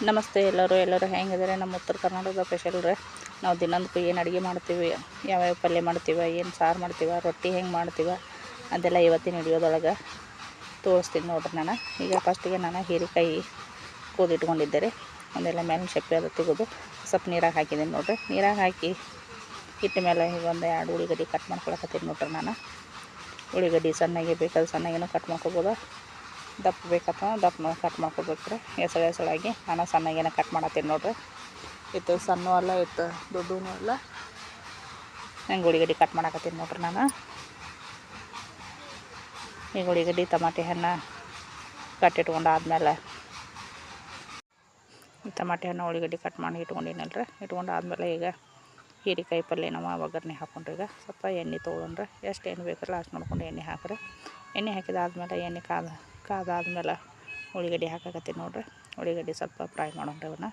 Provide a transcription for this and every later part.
ನಮಸ್ತೆ ಎಲ್ಲರೂ ಎಲ್ಲರೂ ಹೆಂಗಿದ್ದಾರೆ? ನಮ್ಮ ಉತ್ತರ ಕರ್ನಾಟಕದ ಸ್ಪೆಷಲ್ ರೀ. ನಾವು ದಿನಂದಕ್ಕೂ ಏನು ಅಡುಗೆ ಮಾಡ್ತೀವಿ, ಯಾವ್ಯಾವ ಪಲ್ಯ ಮಾಡ್ತೀವಿ, ಏನು ಸಾರು ಮಾಡ್ತೀವಿ, ರೊಟ್ಟಿ ಹೆಂಗೆ ಮಾಡ್ತೀವಿ, ಅದೆಲ್ಲ ಇವತ್ತಿನ ವಿಡಿಯೋದೊಳಗೆ ತೋರಿಸ್ತೀನಿ ನೋಡ್ರಿ ನಾನು. ಈಗ ಫಸ್ಟಿಗೆ ನಾನು ಹೀರೆಕಾಯಿ ಕೂದಿಟ್ಕೊಂಡಿದ್ದೆ ರೀ. ಒಂದೆಲ್ಲ ಮೇಲಿನ ಸಪ್ಪೆ ಅದು ತೆಗೆದು ಸ್ವಲ್ಪ ನೀರಾಗಿ ಹಾಕಿದ್ದೀನಿ ನೋಡ್ರಿ. ನೀರಾಗಿ ಹಾಕಿ ಇಟ್ಟ ಮೇಲೆ ಈಗ ಒಂದು ಎರಡು ಉಳ್ಳಿಗಡ್ಡಿ ಕಟ್ ಮಾಡ್ಕೊಳಕತ್ತೀನಿ ನೋಡ್ರಿ ನಾನು. ಉಳ್ಳಿಗಡ್ಡಿ ಸಣ್ಣಗೆ ಬೇಕಾದ್ರೆ ಸಣ್ಣಗೇನು ಕಟ್ ಮಾಡ್ಕೊಬೋದು? ದಪ್ಪ ಬೇಕತ್ತ ದಪ್ಪ ಕಟ್ ಮಾಡ್ಕೊಬೇಕ್ರಿ. ಎಸಳು ಎಸಳಾಗಿ ನಾನು ಸಣ್ಣಗೇನ ಕಟ್ ಮಾಡತ್ತೀನಿ ನೋಡ್ರಿ. ಇತ್ತು ಸಣ್ಣ ಅಲ್ಲ ಇತ್ತು ದೊಡ್ಡೂ ಅಲ್ಲ. ನಂಗೆ ಉಳಿಗಡ್ಡಿ ಕಟ್ ಮಾಡಕತ್ತೀನಿ ನೋಡ್ರಿ ನಾನು. ಈಗ ಉಳಿಗಡ್ಡಿ ಟಮಾಟೆ ಹಣ್ಣು ಕಟ್ಟಿಟ್ಕೊಂಡು ಆದಮೇಲೆ ಟಮಾಟೆ ಹಣ್ಣು ಉಳ್ಳಿಗಡ್ಡಿ ಕಟ್ ಮಾಡಿ ಇಟ್ಕೊಂಡಿನಲ್ರಿ. ಇಟ್ಕೊಂಡು ಆದಮೇಲೆ ಈಗ ಹೀರೆಕಾಯಿ ಪಲ್ಯ ನಮ್ಮ ಒಗ್ಗರಣೆ ಹಾಕ್ಕೊಂಡ್ರಿ ಈಗ. ಸ್ವಲ್ಪ ಎಣ್ಣೆ ತೊಗೊಂಡ್ರೆ ಎಷ್ಟು ಎಣ್ಣೆ ಬೇಕಲ್ಲ ಅಷ್ಟು ನೋಡ್ಕೊಂಡು ಎಣ್ಣೆ ಹಾಕ್ರಿ. ಎಣ್ಣೆ ಹಾಕಿದಾದ್ಮೇಲೆ ಎಣ್ಣೆ ಕಾದ ಕಾದಾದ್ಮೇಲೆ ಉಳ್ಳಾಗಡ್ಡಿ ಹಾಕಾಕತ್ತೀನಿ ನೋಡ್ರಿ. ಉಳ್ಳಿಗಡ್ಡಿ ಸ್ವಲ್ಪ ಫ್ರೈ ಮಾಡೋಣ್ರಿ ಅವನ್ನ.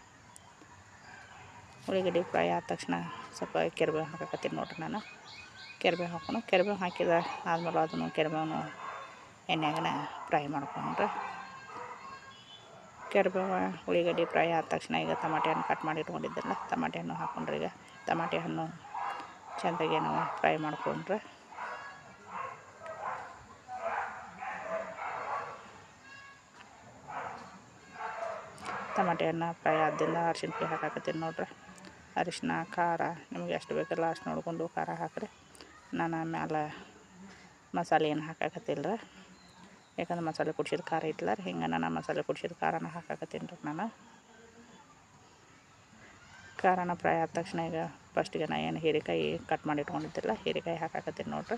ಉಳ್ಳಿಗಡ್ಡಿ ಫ್ರೈ ಆದ ತಕ್ಷಣ ಸ್ವಲ್ಪ ಕೆರ್ಬೇವು ಹಾಕಾಕತ್ತೀನಿ ನೋಡ್ರಿ ನಾನು. ಕೆರ್ಬೇವು ಹಾಕೊಂಡು ಕೆರ್ಬೇವು ಹಾಕಿದ ಆದ್ಮೇಲೆ ಅದನ್ನು ಕೆರ್ಬೇವು ಎಣ್ಣೆಗನ ಫ್ರೈ ಮಾಡ್ಕೊಂಡ್ರೆ. ಕೆರ್ಬೇವು, ಉಳ್ಳಿಗಡ್ಡಿ ಫ್ರೈ ಆದ ತಕ್ಷಣ ಈಗ ಟಮಾಟೆ ಹಣ್ಣು ಕಟ್ ಮಾಡಿ ಇಟ್ಕೊಂಡಿದ್ದಲ್ಲ ಟಮಾಟೆ ಹಣ್ಣು ಹಾಕ್ಕೊಂಡ್ರೆ ಈಗ. ಟಮಾಟೆ ಹಣ್ಣು ಚೆಂದಾಗಿ ನಾವು ಫ್ರೈ ಮಾಡ್ಕೊಂಡ್ರೆ. ಟಮಾಟೆ ಹಣ್ಣು ಫ್ರೈ ಆದ್ದರಿಂದ ಅರಿಶಿನ ಪುಡಿ ಹಾಕಾಕತ್ತೀನಿ ನೋಡ್ರಿ. ಅರಿಶಿನ, ಖಾರ, ನಿಮಗೆ ಎಷ್ಟು ಬೇಕಲ್ಲ ಅಷ್ಟು ನೋಡಿಕೊಂಡು ಖಾರ ಹಾಕ್ರಿ. ನಾನು ಆಮೇಲೆ ಮಸಾಲೆ ಏನು ಹಾಕಾಕತ್ತಿಲ್ಲ ರೀ. ಯಾಕಂದ್ರೆ ಮಸಾಲೆ ಕುಡ್ಸಿದ ಖಾರ ಇಟ್ಲಾರ ಹಿಂಗೆ ನಾನು ಮಸಾಲೆ ಕುಡ್ಸಿದ ಖಾರನ ಹಾಕಾಕತ್ತೀನಿ ರೀ ನಾನು. ಖಾರನ ಫ್ರೈ ಆದ ತಕ್ಷಣ ಈಗ ಫಸ್ಟಿಗೆ ನಾನು ಏನು ಹೀರೆಕಾಯಿ ಕಟ್ ಮಾಡಿ ಇಟ್ಕೊಂಡಿದ್ದಿಲ್ಲ, ಹೀರೆಕಾಯಿ ಹಾಕಾಕತ್ತೀನಿ ನೋಡ್ರಿ.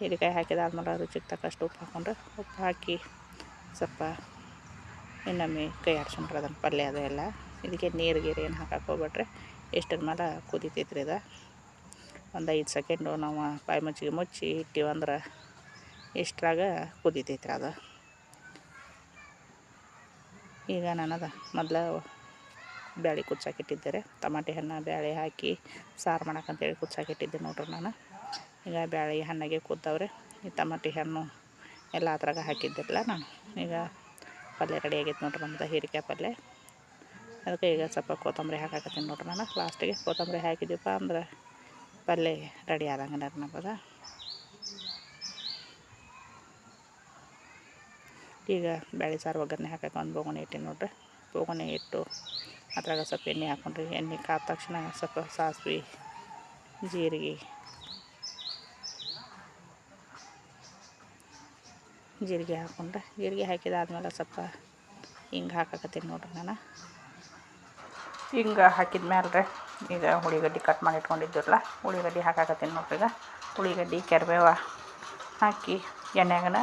ಹೀರೆಕಾಯಿ ಹಾಕಿದಾದ್ಮೇಲೆ ರುಚಿಗೆ ತಕ್ಕಷ್ಟು ಉಪ್ಪು ಹಾಕ್ಕೊಂಡ್ರೆ ಉಪ್ಪು ಹಾಕಿ ಸ್ವಲ್ಪ ಇನ್ನೊಮ್ಮೆ ಕೈ ಆಡ್ಸ್ಕೊಂಡ್ರೆ ಅದನ್ನು ಪಲ್ಯ ಅದು ಎಲ್ಲ. ಇದಕ್ಕೆ ನೀರು ಗೀರು ಏನು ಹಾಕಕ್ಕೆ ಹೋಗ್ಬಿಟ್ರೆ ಎಷ್ಟರ ಮೇಲೆ ಕುದಿತೈತ್ರಿ ಇದು. ಒಂದು ಐದು ಸೆಕೆಂಡು ನಾವು ಬಾಯಿ ಮುಚ್ಚಿಗೆ ಮುಚ್ಚಿ ಇಟ್ಟಿವಂದ್ರೆ ಇಷ್ಟರಾಗ ಕುದಿತೈತ್ರಿ ಅದು. ಈಗ ನಾನದು ಮೊದಲು ಬ್ಯಾಳಿ ಕುಚ್ಚಾಕಿಟ್ಟಿದ್ದೆ ರೀ ಟಮಾಟೆ ಹಣ್ಣು ಬ್ಯಾಳೆ ಹಾಕಿ ಸಾರು ಮಾಡಕ್ಕಂತೇಳಿ ಕುಚ್ಚಾಕಿಟ್ಟಿದ್ದೆ ನೋಡ್ರಿ ನಾನು. ಈಗ ಬ್ಯಾಳೆ ಹಣ್ಣಾಗೆ ಕೂತವ್ರೆ ಈ ಟಮಾಟೆ ಹಣ್ಣು ಎಲ್ಲ ಅದ್ರಾಗ ಹಾಕಿದ್ದಿರಲ್ಲ ನಾನು. ಈಗ ಪಲ್ಯ ರೆಡಿ ಆಗೈತೆ ನೋಡ್ರಿ ನಮ್ದು ಹೀರಿಕಾಯಿ ಪಲ್ಯ. ಅದಕ್ಕೆ ಈಗ ಸ್ವಲ್ಪ ಕೊತ್ತಂಬರಿ ಹಾಕಾಕತ್ತೀನಿ ನೋಡ್ರಿ ನಾನು. ಲಾಸ್ಟಿಗೆ ಕೊತ್ತಂಬರಿ ಹಾಕಿದ್ದೀವಪ್ಪ ಅಂದ್ರೆ ಪಲ್ಯ ರೆಡಿ ಆದಂಗೆ ನಮ್ಮದು. ಈಗ ಬ್ಯಾಳೆ ಸಾರು ಒಗ್ಗರಣೆ ಹಾಕಕ್ಕೆ ಒಂದು ಬೋಗಣೆ ಇಟ್ಟಿನಿ ನೋಡ್ರಿ. ಬೋಗಣೆ ಇಟ್ಟು ಅದ್ರಾಗ ಸ್ವಲ್ಪ ಎಣ್ಣೆ ಹಾಕ್ಕೊಂಡ್ರಿ ಎಣ್ಣೆ ಕಾದ ತಕ್ಷಣ ಸ್ವಲ್ಪ ಸಾಸಿವೆ, ಜೀರಿಗೆ ಜೀರಿಗೆ ಹಾಕ್ಕೊಂಡೆ ಜೀರಿಗೆ ಹಾಕಿದಾದ್ಮೇಲೆ ಸ್ವಲ್ಪ ಹಿಂಗೆ ಹಾಕಾಕತ್ತೀನಿ ನೋಡ್ರಿ ನಾನು. ಹಿಂಗೆ ಹಾಕಿದ ಮೇಲೆ ಈಗ ಉಳ್ಳಿಗಡ್ಡಿ ಕಟ್ ಮಾಡಿ ಇಟ್ಕೊಂಡಿದ್ದಿರಲ್ಲ ಉಳ್ಳಾಗಡ್ಡಿ ಹಾಕಾಕತ್ತೀನಿ ನೋಡ್ರಿ ಈಗ. ಉಳ್ಳಾಗಡ್ಡಿ ಕೆರ್ಬೇವ ಹಾಕಿ ಎಣ್ಣೆಗನ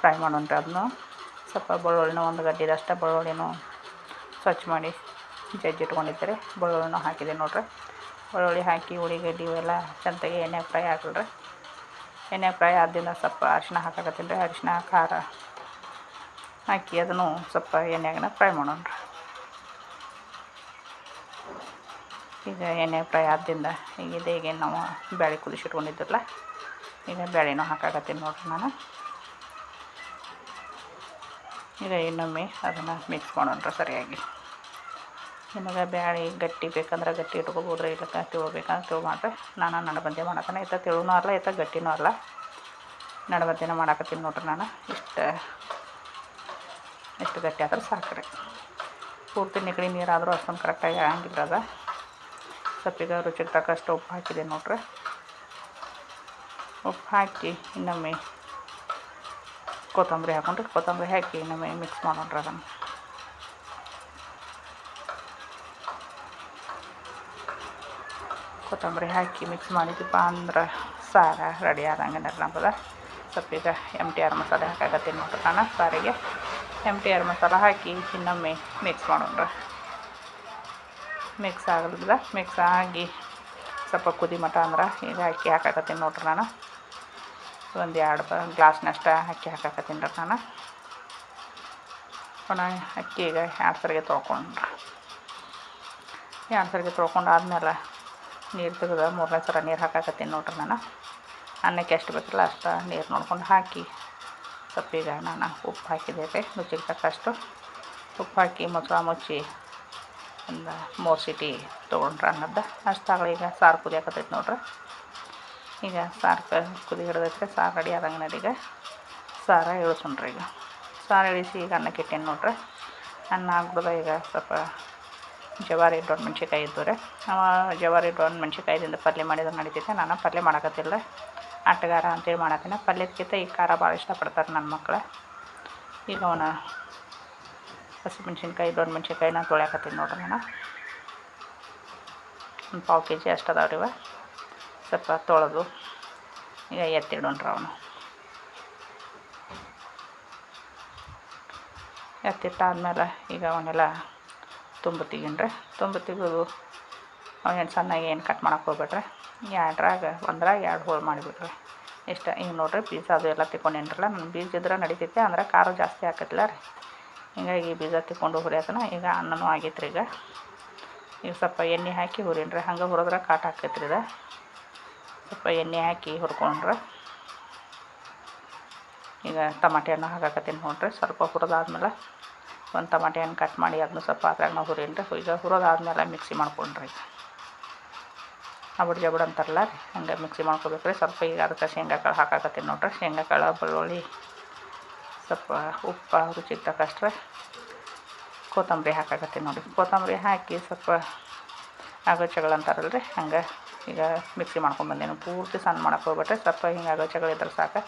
ಫ್ರೈ ಮಾಡೋಣ ರೀ ಅದನ್ನು ಸ್ವಲ್ಪ ಬೆಳ್ಳುಳ್ಳಿನ ಒಂದು ಗಡ್ಡಿದಷ್ಟು ಬೆಳ್ಳುಳ್ಳಿನೂ ಸ್ವಚ್ಛ ಮಾಡಿ ಜಜ್ಜಿ ಇಟ್ಕೊಂಡಿದ್ದೆ ರೀ ಬೆಳ್ಳುಳ್ಳಿನೂ ಹಾಕಿದೆ ನೋಡ್ರಿ. ಬೆಳ್ಳುಳ್ಳಿ ಹಾಕಿ ಉಳ್ಳಿಗಡ್ಡಿ ಇವೆಲ್ಲ ಚಂದಾಗಿ ಎಣ್ಣೆ ಫ್ರೈ ಹಾಕಲ್ರಿ ಎಣ್ಣೆ ಫ್ರೈ ಆದ್ದರಿಂದ ಸ್ವಲ್ಪ ಅರಿಶಿನ ಹಾಕಾಕತ್ತೀನಿ ರೀ. ಅರಿಶಿನ ಖಾರ ಹಾಕಿ ಅದನ್ನು ಸ್ವಲ್ಪ ಎಣ್ಣೆಗನ ಫ್ರೈ ಮಾಡೋಣ ಈಗ ಎಣ್ಣೆ ಫ್ರೈ ಆದ್ದರಿಂದ ಈಗ ಇದೇಗೆ ನಾವು ಬೇಳೆ ಕುದಿಸಿಟ್ಕೊಂಡಿದ್ದಿರಲ್ಲ ಈಗ ಬೇಳೆನೂ ಹಾಕಾಕತ್ತೀನಿ ನೋಡ್ರಿ ನಾನು. ಈಗ ಇನ್ನೊಮ್ಮೆ ಅದನ್ನು ಮಿಕ್ಸ್ ಮಾಡೋಣ ಸರಿಯಾಗಿ. ನಿಮಗೆ ಬ್ಯಾಳೆ, ಗಟ್ಟಿ ಬೇಕಂದ್ರೆ ಗಟ್ಟಿ ಇಟ್ಕೊಬೋದ್ರಿ ಇಲ್ಲಕ್ಕ ತಿಳ್ಬೇಕಂದ್ರೆ ತಿಳು ಮಾಡ್ರಿ ನಾನು ನಡಬಂದೆ ಮಾಡತ್ತಾನೆ ಇತ್ತ ತಿಳುನೂ ಅಲ್ಲ, ಇತ್ತ ಗಟ್ಟಿನೂ ಅಲ್ಲ. ನಡಬಂದಿನ ಮಾಡಕತ್ತೀನಿ ನೋಡ್ರಿ ನಾನು. ಇಷ್ಟು ಇಷ್ಟು ಗಟ್ಟಿ ಆದ್ರೆ ಸಾಕ್ರಿ. ಪೂರ್ತಿ ನೆಗಡಿ ನೀರಾದರೂ ಅಷ್ಟೊಂದು ಕರೆಕ್ಟಾಗಿ ಆಗಂಗಿಲ್ಲ ಅದ. ಸೊಪ್ಪಿಗೆ ರುಚಿಗೆ ತಕ್ಕಷ್ಟು ಉಪ್ಪು ಹಾಕಿದೆ ನೋಡ್ರಿ. ಉಪ್ಪು ಹಾಕಿ ಇನ್ನೊಮ್ಮೆ ಕೊತ್ತಂಬರಿ ಹಾಕೊಂಡ್ರಿ. ಕೊತ್ತಂಬರಿ ಹಾಕಿ ಇನ್ನೊಮ್ಮೆ ಮಿಕ್ಸ್ ಮಾಡೋಣ್ರಿ ಅದನ್ನು. ಕೊತ್ತಂಬರಿ ಹಾಕಿ ಮಿಕ್ಸ್ ಮಾಡಿದ್ವಪ್ಪ ಅಂದ್ರೆ ಸಾರ ರೆಡಿ ಆದಂಗೆ ನಮ್ಮದ ಸ್ವಲ್ಪ ಈಗ ಎಂ ಟಿ ಆರ್ ಮಸಾಲೆ ಹಾಕಾಕತ್ತೀನಿ ನೋಡ್ರಿ ನಾನು ಸಾರಿಗೆ. ಎಂ ಟಿ ಆರ್ ಮಸಾಲೆ ಹಾಕಿ ಇನ್ನೊಮ್ಮೆ ಮಿಕ್ಸ್ ಮಾಡೋಣ್ರಿ. ಮಿಕ್ಸ್ ಆಗಲ್ದ ಮಿಕ್ಸ್ ಆಗಿ ಸ್ವಲ್ಪ ಕುದಿ ಮಟ ಅಂದ್ರೆ ಈಗ ಅಕ್ಕಿ ಹಾಕಾಕತ್ತೀನಿ ನೋಡ್ರಿ ನಾನು ಒಂದು ಎರಡು ಗ್ಲಾಸ್ನಷ್ಟು ಅಕ್ಕಿ ಹಾಕಾಕತ್ತೀನಿ ರೀ ನಾನು ಒಣ ಅಕ್ಕಿ ಈಗ ಎರಡು ಸರಿಗೆ ತೊಳ್ಕೊಂಡ್ರಿ. ಎರಡು ಸರಿಗೆ ತೊಳ್ಕೊಂಡು ಆದಮೇಲೆ ನೀರು ತೆಗೆದ ಮೂರನೇ ಸಲ ನೀರು ಹಾಕಾಕತ್ತೀನಿ ನೋಡ್ರಿ ನಾನು. ಅನ್ನಕ್ಕೆ ಎಷ್ಟು ಬೇಕಲ್ಲ ಅಷ್ಟು ನೀರು ನೋಡ್ಕೊಂಡು ಹಾಕಿ ಸ್ವಲ್ಪ ಈಗ ನಾನು ಉಪ್ಪು ಹಾಕಿದೆ ರೀ, ರುಚಿಗೆ ತಕ್ಕಷ್ಟು. ಉಪ್ಪು ಹಾಕಿ ಮೊಸರು ಮುಚ್ಚಿ ಒಂದು ಮೂರು ಸಿಟಿ ತೊಗೊಂಡ್ರೆ ಅನ್ನದ್ದು ಅಷ್ಟು ಆಗಲಿ, ಈಗ ಸಾರು ಕುದಿಯಾಕತ್ತೈತೆ ನೋಡ್ರಿ. ಈಗ ಸಾರು ಕುದಿ ಹಿಡ್ದೈತೆ ಸಾರು ರೆಡಿ ಆದಂಗೆ ನಡೀಗ ಸಾರ ಇಳಿಸ್ಕೊಂಡ್ರಿ ಈಗ. ಸಾರು ಇಳಿಸಿ ಈಗ ಅನ್ನಕ್ಕೆ ಇಟ್ಟೇನು ನೋಡ್ರಿ. ಅನ್ನ ಆಗ್ಬಿಡ್ದ ಈಗ ಸ್ವಲ್ಪ ಜವಾರಿ ಡೊಣ್ಣ ಮೆಣ್ಸಿಕಾಯಿ ಇದ್ದು ರೀ ಅವ ಜವಾರಿ ದೊಡ್ಡ ಮೆಣ್ಸಿನ್ಕಾಯ್ದಿಂದ ಪಲ್ಯ ಮಾಡಿದ್ರೆ ನಡೀತೈತೆ. ನಾನು ಪಲ್ಯ ಮಾಡಕತ್ತಿಲ್ಲ. ಆಟಗಾರ ಅಂತೇಳಿ ಮಾಡತ್ತೀನಿ ಪಲ್ಯದಕ್ಕಿಂತ ಈ ಖಾರ ಭಾಳ ಇಷ್ಟಪಡ್ತಾರೆ ನನ್ನ ಮಕ್ಕಳು ಈಗ ಅವನ ಹಸಿಮೆಣ್ಸಿನ್ಕಾಯಿ ದೊಡ್ಡ ಮೆಣ್ಸಿನ್ಕಾಯಿನ ತೊಳ್ಯಾಕತ್ತೀನಿ ನೋಡ್ರಿ ನಾನು. ಒಂದು ಪಾವು ಕೆ ಜಿ ಅಷ್ಟು ಅದಾವೆ ರೀ ಇವ. ಸ್ವಲ್ಪ ತೊಳೆದು ಈಗ ಎತ್ತಿಡೋಣ್ರಿ ಅವನು. ಎತ್ತಿಟ್ಟಾದ್ಮೇಲೆ ಈಗ ಅವನ್ನೆಲ್ಲ ತುಂಬ ರೀ ತುಂಬ ತೆಗೆದು ಅವನೇನು ಸಣ್ಣಗೆ ಏನು ಕಟ್ ಮಾಡೋಕೆ ಹೋಗ್ಬೇಡ್ರಿ? ಎರಡ್ರಾಗ, ಒಂದ್ರಾಗ ಎರಡು ಹೋಳು ಮಾಡಿಬಿಡ್ರಿ. ಇಷ್ಟ ಈಗ ನೋಡ್ರಿ ಬೀಜ ಅದು ಎಲ್ಲ ತಿಕ್ಕೊಂಡೇನ್ರಲ್ಲ ನನ್ನ ಬೀಜ ಇದ್ರೆ ನಡಿತೈತೆ, ಅಂದ್ರೆ ಖಾರ ಜಾಸ್ತಿ ಹಾಕತ್ತಿಲ್ಲ ರೀ. ಹಿಂಗಾಗಿ ಬೀಜ ತಿಕ್ಕೊಂಡು ಹುರಿಯೋದನ್ನ ಈಗ ಅನ್ನನೂ ರೀ ಈಗ. ಈಗ ಸ್ವಲ್ಪ ಎಣ್ಣೆ ಹಾಕಿ ಹುರಿನ್ರಿ, ಹಂಗೆ ಹುರಿದ್ರೆ ಕಾಟ ಆಕೈತ್ರಿ ಇದು. ಸ್ವಲ್ಪ ಎಣ್ಣೆ ಹಾಕಿ ಹುರ್ಕೊಂಡ್ರೆ. ಈಗ ಟಮಾಟೆ ಹಣ್ಣು ಹಾಕಾಕತ್ತೀನಿ ನೋಡ್ರಿ, ಸ್ವಲ್ಪ ಹುರಿದಾದ್ಮೇಲೆ. ಒಂದು ಟಮಾಟೆ ಹಣ್ಣು ಕಟ್ ಮಾಡಿ ಅದನ್ನು ಸ್ವಲ್ಪ ಅದ್ರಾಗ ನಾವು ಹುರೀನ್ರಿ ಈಗ ಹುರಿದಾದ್ಮೇಲೆ ಮಿಕ್ಸಿ ಮಾಡ್ಕೊಂಡ್ರಿ. ಅಬಡ್ ಜಬಡ್ ಅಂತಾರಲ್ಲ ರೀ, ಹಂಗೆ ಮಿಕ್ಸಿ ಮಾಡ್ಕೊಬೇಕ್ರಿ. ಸ್ವಲ್ಪ ಈಗ ಅದಕ್ಕೆ ಶೇಂಗಾ ಕಾಳು ಹಾಕಾಕತ್ತೀನಿ ನೋಡ್ರಿ. ಶೇಂಗಾ ಕಾಳು ಬೆಳ್ಳುಳ್ಳಿ, ಸ್ವಲ್ಪ ಉಪ್ಪು, ರುಚಿಗೆ ತಕ್ಕಷ್ಟ್ರೆ ಕೊತ್ತಂಬರಿ ಹಾಕಾಕತ್ತೀನಿ ನೋಡಿ ಕೊತ್ತಂಬರಿ ಹಾಕಿ ಸ್ವಲ್ಪ ಆಗೋಚಗಳು ಅಂತಾರಲ್ಲ ರೀ, ಹಂಗೆ ಈಗ ಮಿಕ್ಸಿ ಮಾಡ್ಕೊಂಬಂದೇನು ಪೂರ್ತಿ ಸಣ್ಣ ಮಾಡಕ್ಕೆ ಹೋಗ್ಬಿಟ್ರೆ ಸ್ವಲ್ಪ ಹಿಂಗೆ ಅಗಚಗಳಿದ್ರೆ ಸಾಕು.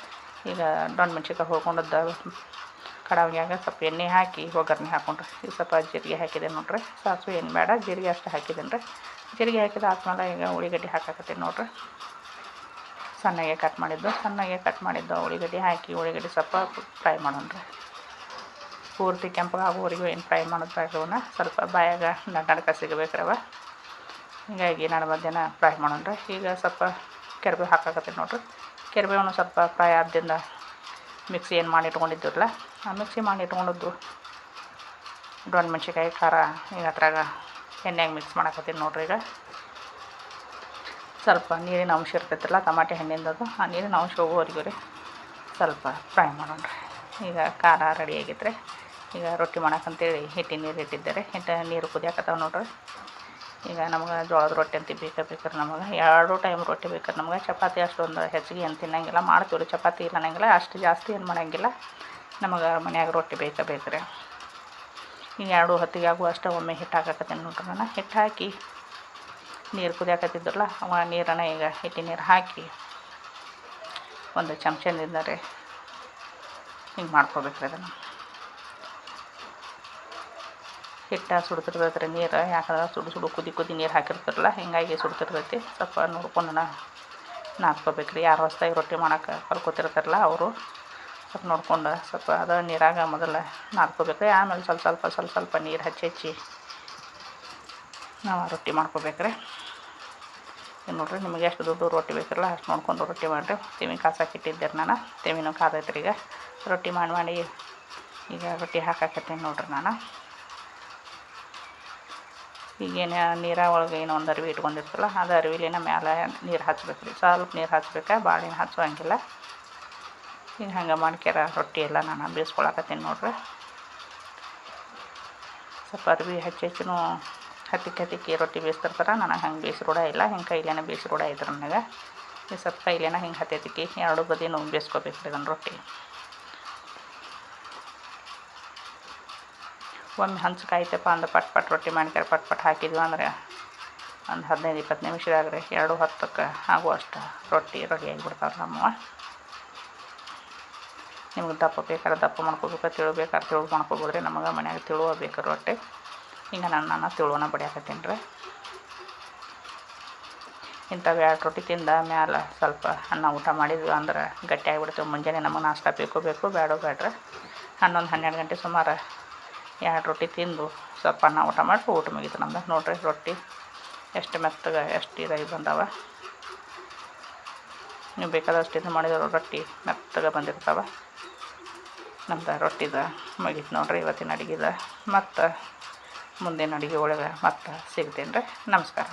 ಈಗ ಡೊಣ್ಣ ಮೆಣ್ಸಿನ್ಕಾಯಿ ಹುರ್ಕೊಂಡದ್ದು ಕಡಾವಿಯಾಗ ಸ್ವಲ್ಪ ಎಣ್ಣೆ ಹಾಕಿ ಒಗ್ಗರಣೆ ಹಾಕೊಂಡ್ರಿ. ಈಗ ಸ್ವಲ್ಪ ಜೀರಿಗೆ ಹಾಕಿದೆ ನೋಡ್ರಿ. ಸಾಸಿವೆ ಏನು ಬೇಡ, ಜೀರಿಗೆ ಅಷ್ಟು ಹಾಕಿದ್ದೀನಿ ರೀ. ಜೀರಿಗೆ ಹಾಕಿದ ಆದ್ಮೇಲೆ ಈಗ ಉಳ್ಳಿಗಡ್ಡೆ ಹಾಕಾಕತ್ತೀನಿ ನೋಡ್ರಿ. ಸಣ್ಣಗೆ ಕಟ್ ಮಾಡಿದ್ದು, ಸಣ್ಣಗೆ ಕಟ್ ಮಾಡಿದ್ದು ಉಳ್ಳಿಗಡ್ಡೆ ಹಾಕಿ ಉಳ್ಳಿಗಡ್ಡೆ ಸ್ವಲ್ಪ ಫ್ರೈ ಮಾಡೋಣ್ರಿ ಪೂರ್ತಿ ಕೆಂಪಗೆ ಏನು ಫ್ರೈ ಮಾಡೋದು ಇವನ್ನ ಸ್ವಲ್ಪ ಬಾಯಾಗ ನಡ್ಕ ಸಿಗಬೇಕ್ರವ ಹೀಗಾಗಿ ನಾನು ಮಧ್ಯಾಹ್ನ ಫ್ರೈ ಮಾಡೋಣ್ರಿ ಈಗ ಸ್ವಲ್ಪ ಕೆರೆಬೇವು ಹಾಕಾಕತ್ತೀನಿ ನೋಡ್ರಿ. ಕೆರೆಬೇವನ್ನು ಸ್ವಲ್ಪ ಫ್ರೈ ಆದ್ದಿಂದ ಮಿಕ್ಸಿ ಏನು ಮಾಡಿ ಇಟ್ಕೊಂಡಿದ್ದಿರಲ್ಲ ಮಿಕ್ಸಿ ಮಾಡಿ ಇಟ್ಕೊಂಡದ್ದು. ದೊಣ್ಣೆ ಮೆಣ್ಸಿನ್ಕಾಯಿ, ಖಾರ ಈಗ ಅದ್ರಾಗ ಎಣ್ಣೆಗೆ ಮಿಕ್ಸ್ ಮಾಡಕತ್ತೀನಿ ನೋಡ್ರಿ ಈಗ. ಸ್ವಲ್ಪ ನೀರಿನ ಅಂಶ ಇರ್ತೈತಲ್ಲ ಟಮಾಟೆ ಹಣ್ಣಿಂದದು ಆ ನೀರಿನ ಅಂಶ ಹೋಗೋವರೆಗೂ ರೀ ಸ್ವಲ್ಪ ಫ್ರೈ ಮಾಡೋಣ್ರಿ ಈಗ ಖಾರ ರೆಡಿ ಆಗಿದ್ರೆ ಈಗ ರೊಟ್ಟಿ ಮಾಡೋಕ್ಕಂತೇಳಿ ಹಿಟ್ಟಿನ ನೀರು ಇಟ್ಟಿದ್ದಾರೆ ಹಿಟ್ಟ ಹಿಟ್ಟು ನೀರು ಕುದಿಯಾಕತ್ತಾವ ನೋಡ್ರಿ. ಈಗ ನಮ್ಗೆ ಜೋಳದ ರೊಟ್ಟಿ ಅಂತ ಬೇಕಾ ಬೇಕಾರೆ ನಮಗೆ. ಎರಡು ಟೈಮ್ ರೊಟ್ಟಿ ಬೇಕಾರೆ ನಮ್ಗೆ. ಚಪಾತಿ ಅಷ್ಟೊಂದು ಹೆಚ್ಚಿಗೆ ಏನು ತಿನ್ನಂಗಿಲ್ಲ. ಮಾಡ್ತೀವಿ ರೀ ಚಪಾತಿ ಇಲ್ಲ ಅನ್ನಂಗಿಲ್ಲ. ಅಷ್ಟು ಜಾಸ್ತಿ ಏನು ಮಾಡಂಗಿಲ್ಲ. ನಮಗೆ ಮನ್ಯಾಗ ರೊಟ್ಟಿ ಬೇಕ ಬೇಕು ರೀ ಈಗ ಎರಡು ಹೊತ್ತಿಗೆ ಆಗುವ ಅಷ್ಟೇ ಒಮ್ಮೆ ಹಿಟ್ಟು ಹಾಕಾಕತ್ತೀನಿ ನೋಡ್ರಿ ನಾನು ಹಿಟ್ಟು ಹಾಕಿ ನೀರು ಕುದಿಯಾಕತ್ತಿದ್ರಲ್ಲ, ಅವ ನೀರನ್ನು ಈಗ ಹಿಟ್ಟಿ ನೀರು ಹಾಕಿ ಒಂದು ಚಮಚದಿಂದ ರೀ ಹಿಂಗೆ ಮಾಡ್ಕೋಬೇಕ್ರಿ ಅದನ್ನು. ಹಿಟ್ಟು ಸುಡ್ತಿರ್ತೈತೆ ರೀ ನೀರು, ಯಾಕಂದ್ರೆ ಸುಡು ಸುಡು ಕುದಿ ಕುದಿ ನೀರು ಹಾಕಿರ್ತಾರಲ್ಲ, ಹಿಂಗಾಗಿ ಸುಡ್ತಿರ್ತೈತಿ. ಸ್ವಲ್ಪ ನೋಡ್ಕೊಂಡು ನಾದ್ಕೋಬೇಕು ರೀ ಯಾರು ಹೊಸ್ದಾಗಿ ರೊಟ್ಟಿ ಮಾಡೋಕೆ ಕಲ್ಕೊತಿರ್ತಾರಲ್ಲ ಅವರು ಸ್ವಲ್ಪ ನೋಡ್ಕೊಂಡು ಸ್ವಲ್ಪ ಅದು ನೀರಾಗ ಮೊದಲು ನಾದ್ಕೋಬೇಕು. ರೀ ಆಮೇಲೆ ಸ್ವಲ್ಪ ಸ್ವಲ್ಪ ಸ್ವಲ್ಪ ಸ್ವಲ್ಪ ನೀರು ಹಚ್ಚಿ ಹಚ್ಚಿ ನಾವು ರೊಟ್ಟಿ ಮಾಡ್ಕೋಬೇಕು ರೀ ನೋಡಿರಿ ನಿಮಗೆ ಎಷ್ಟು ದುಡ್ಡು ರೊಟ್ಟಿ ಬೇಕಿರಲ್ಲ ಅಷ್ಟು ನೋಡ್ಕೊಂಡು ರೊಟ್ಟಿ ಮಾಡಿರಿ. ತೆವಿ ಕಾಸಕ್ಕೆ ಇಟ್ಟಿದ್ದೆ ನಾನು. ತೆವಿನೂ ಕಾದೈತ್ರಿ ಈಗ. ರೊಟ್ಟಿ ಮಾಡಿ ಮಾಡಿ ಈಗ ರೊಟ್ಟಿ ಹಾಕಾಕತ್ತೀನಿ ನೋಡ್ರಿ ನಾನು. ಈಗೇನು ನೀರ ಒಳಗೆ ಏನೋ ಒಂದು ಅರಿವಿ ಇಟ್ಕೊಂಡಿರ್ತಲ್ಲ ಅದು ಅರಿವಿಲಿನ ಮ್ಯಾಲೆ ನೀರು ಹಚ್ಬೇಕು ರೀ ಸ್ವಲ್ಪ ನೀರು ಹಚ್ಬೇಕು ಭಾಳ ಏನು ಈಗ ಹಂಗೆ ಮಾಡ್ಕ್ಯಾರ ರೊಟ್ಟಿ ಎಲ್ಲ ನಾನು ಬೇಯಿಸ್ಕೊಳಕತ್ತೀನಿ ನೋಡ್ರಿ. ಸ್ವಲ್ಪ ಅರಿವಿ ಹೆಚ್ಚು ಹಚ್ಚಿನೂ ಹತ್ತಿಕ್ಕೆ ಹತ್ತಿಕ್ಕೆ ರೊಟ್ಟಿ ಬೇಯಿಸ್ತಿರ್ತಾರೆ, ನನಗೆ ಹಂಗೆ ಬೇಯಿಸಿ ರೂಢ ಇಲ್ಲ, ಹಿಂಗೆ ಕೈಲೇನ ಬೇಯಿಸಿ ರೂಢ ಇದ್ರು ನನಗೆ. ಈ ಸ್ವಲ್ಪ ಕೈಲೇನ ಹಿಂಗೆ ಹತ್ತಿ ಹತ್ತಿಕ್ಕಿ ಎರಡು ಬದಿನೂ ಬೇಯಿಸ್ಕೋಬೇಕು ರೀ ಅದನ್ನು ರೊಟ್ಟಿ. ಒಮ್ಮೆ ಹಂಚು ಕಾಯ್ತಪ್ಪ ಅಂದ್ರೆ ಪಟ್ ಪಟ್ ರೊಟ್ಟಿ ಮಾಡ್ಕ್ಯಾರ, ಪಟ್ ಪಟ್ ಹಾಕಿದ್ವಿ ಅಂದ್ರೆ ಒಂದು ಹದಿನೈದು ಇಪ್ಪತ್ತು ನಿಮಿಷದಾಗ ರೀ ಎರಡು ಹತ್ತಕ್ಕೆ ಆಗುವಷ್ಟು ರೊಟ್ಟಿ ರೆಡಿ ಆಗಿಬಿಡ್ತಾವೆ ನಮ್ಮವ ನಿಮ್ಗೆ ದಪ್ಪ ಬೇಕಾದ್ರೆ ದಪ್ಪ ಮಾಡ್ಕೋಬೇಕು, ತಿಳು ಬೇಕಾದ್ರೆ ತಿಳು ಮಾಡ್ಕೊಬೋದು ರೀ ನಮಗೆ ಮನ್ಯಾಗ ತಿಳುವ ಬೇಕು ರೊಟ್ಟಿ. ಈಗ ನಾನು ನಾನು ತಿಳುವನ ಬಡಿಯಾಕತ್ತೀನಿ ರೀ. ಇಂಥವು ಎರಡು ರೊಟ್ಟಿ ತಿಂದ ಮ್ಯಾಲೆ ಸ್ವಲ್ಪ ಅನ್ನ ಊಟ ಮಾಡಿದ್ವಿ ಅಂದ್ರೆ ಗಟ್ಟಿ ಆಗಿಬಿಡ್ತೀವಿ. ಮುಂಜಾನೆ ನಮಗೆ ನಾಷ್ಟ ಬೇಕು ಬೇಕು ಬೇಡ ಬೇಡ್ರಿ ಹನ್ನೊಂದು, ಹನ್ನೆರಡು ಗಂಟೆ ಸುಮಾರು ಎರಡು ರೊಟ್ಟಿ ತಿಂದು ಸ್ವಲ್ಪ ಅನ್ನ ಊಟ ಮಾಡಿ ಊಟ ಮುಗೀತು ನಮ್ದು. ನೋಡಿರಿ ರೊಟ್ಟಿ ಎಷ್ಟು ಮೆತ್ತಗೆ, ಎಷ್ಟು ಇದಾಗಿ ಬಂದಾವೆ. ನೀವು ಬೇಕಾದಷ್ಟು ಇದು ಮಾಡಿದ್ರೆ ರೊಟ್ಟಿ ಮೆತ್ತಗೆ ಬಂದಿರ್ತಾವೆ. ನಮ್ದು ರೊಟ್ಟಿದ ಮುಗೀತು ನೋಡ್ರಿ ಇವತ್ತಿನ ಅಡುಗೆದ ಮತ್ತು ಮುಂದಿನ ಅಡುಗೆ ಒಳಗೆ ಮತ್ತೆ ಸಿಗ್ತೇನೆ ರೀ ನಮಸ್ಕಾರ.